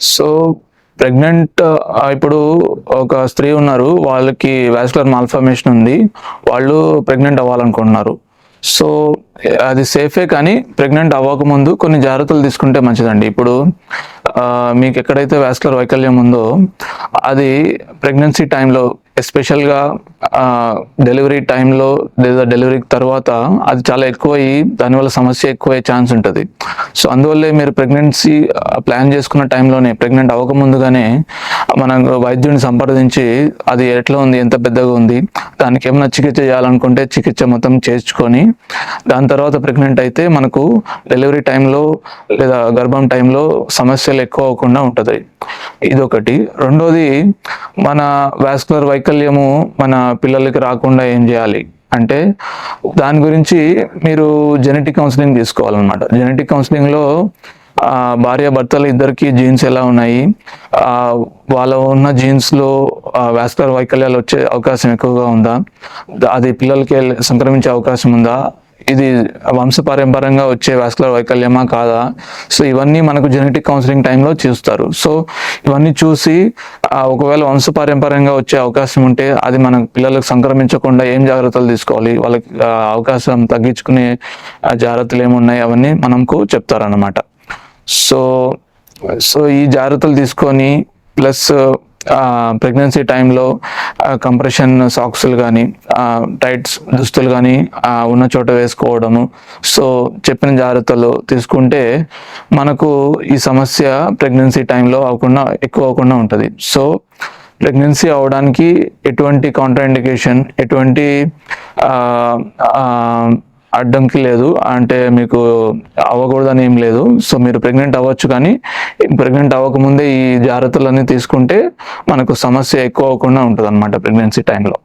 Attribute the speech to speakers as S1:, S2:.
S1: So pregnant ఇప్పుడు ఒక స్త్రీ ఉన్నారు వాళ్ళకి వాస్కులర్ మాల్ఫర్మేషన్ ఉంది వాళ్ళు ప్రెగ్నెంట్ అవ్వాలనుకుంటున్నారు. సో అది సేఫే కానీ ప్రెగ్నెంట్ అవ్వకముందు కొన్ని జాగ్రత్తలు తీసుకుంటే మంచిదండి. ఇప్పుడు మీకు ఎక్కడైతే వ్యాస్కులర్ వైకల్యం ఉందో అది ప్రెగ్నెన్సీ టైంలో ఎస్పెషల్గా డెలివరీ టైంలో లేదా డెలివరీ తర్వాత అది చాలా ఎక్కువ అయ్యి దానివల్ల సమస్య ఎక్కువయ్యే ఛాన్స్ ఉంటుంది. సో అందువల్లే మీరు ప్రెగ్నెన్సీ ప్లాన్ చేసుకున్న టైంలోనే ప్రెగ్నెంట్ అవ్వకముందుగానే మనం వైద్యుని సంప్రదించి అది ఎట్లా ఉంది ఎంత పెద్దగా ఉంది దానికి ఏమైనా చికిత్స చేయాలనుకుంటే చికిత్స మొత్తం చేర్చుకొని దాని తర్వాత ప్రెగ్నెంట్ అయితే మనకు డెలివరీ టైంలో లేదా గర్భం టైంలో సమస్యలు ఎక్కువ అవ్వకుండా ఉంటుంది. ఇదొకటి. రెండోది మన వాస్కులర్ వైకల్యము మన పిల్లలకి రాకుండా ఏం చేయాలి? అంటే దాని గురించి మీరు జెనెటిక్ కౌన్సిలింగ్ తీసుకోవాలన్నమాట. జెనెటిక్ కౌన్సిలింగ్లో భార్య భర్తలు ఇద్దరికి జీన్స్ ఎలా ఉన్నాయి? వాళ్ళ ఉన్న జీన్స్లో వ్యాస్కర్ వైకల్యాలు వచ్చే అవకాశం ఎక్కువగా ఉందా? అది పిల్లలకి సంక్రమించే అవకాశం ఉందా? ఇది వంశపారంపరంగా వచ్చే వాస్కులర్ వైకల్యమా కాదా? సో ఇవన్నీ మనకు జెనెటిక్ కౌన్సిలింగ్ టైంలో చూస్తారు. సో ఇవన్నీ చూసి ఒకవేళ వంశపారంపరంగా వచ్చే అవకాశం ఉంటే అది మన పిల్లలకు సంక్రమించకుండా ఏం జాగ్రత్తలు తీసుకోవాలి? వాళ్ళకి అవకాశం తగ్గించుకునే ఆ, జాగ్రత్తలు ఏమున్నాయి? అవన్నీ మనకు చెప్తారన్నమాట. సో సో ఈ జాగ్రత్తలు తీసుకొని ప్లస్ ప్రెగ్నెన్సీ టైంలో కంప్రెషన్ సాక్స్లు కానీ టైట్స్ దుస్తులు కానీ ఉన్న చోట వేసుకోవడము. సో చెప్పిన జాగ్రత్తలు తీసుకుంటే మనకు ఈ సమస్య ప్రెగ్నెన్సీ టైంలో అవ్వకుండా ఎక్కువ అవ్వకుండా ఉంటుంది. సో ప్రెగ్నెన్సీ అవడానికి ఎటువంటి కాంట్రాఇండికేషన్ ఎటువంటి అడ్డంకి లేదు. అంటే మీకు అవ్వకూడదని ఏం లేదు. సో మీరు ప్రెగ్నెంట్ అవ్వచ్చు కానీ ప్రెగ్నెంట్ అవ్వకముందే ఈ జాగ్రత్తలన్నీ తీసుకుంటే మనకు సమస్య ఎక్కువ అవ్వకుండా ఉంటుంది అనమాట ప్రెగ్నెన్సీ టైంలో.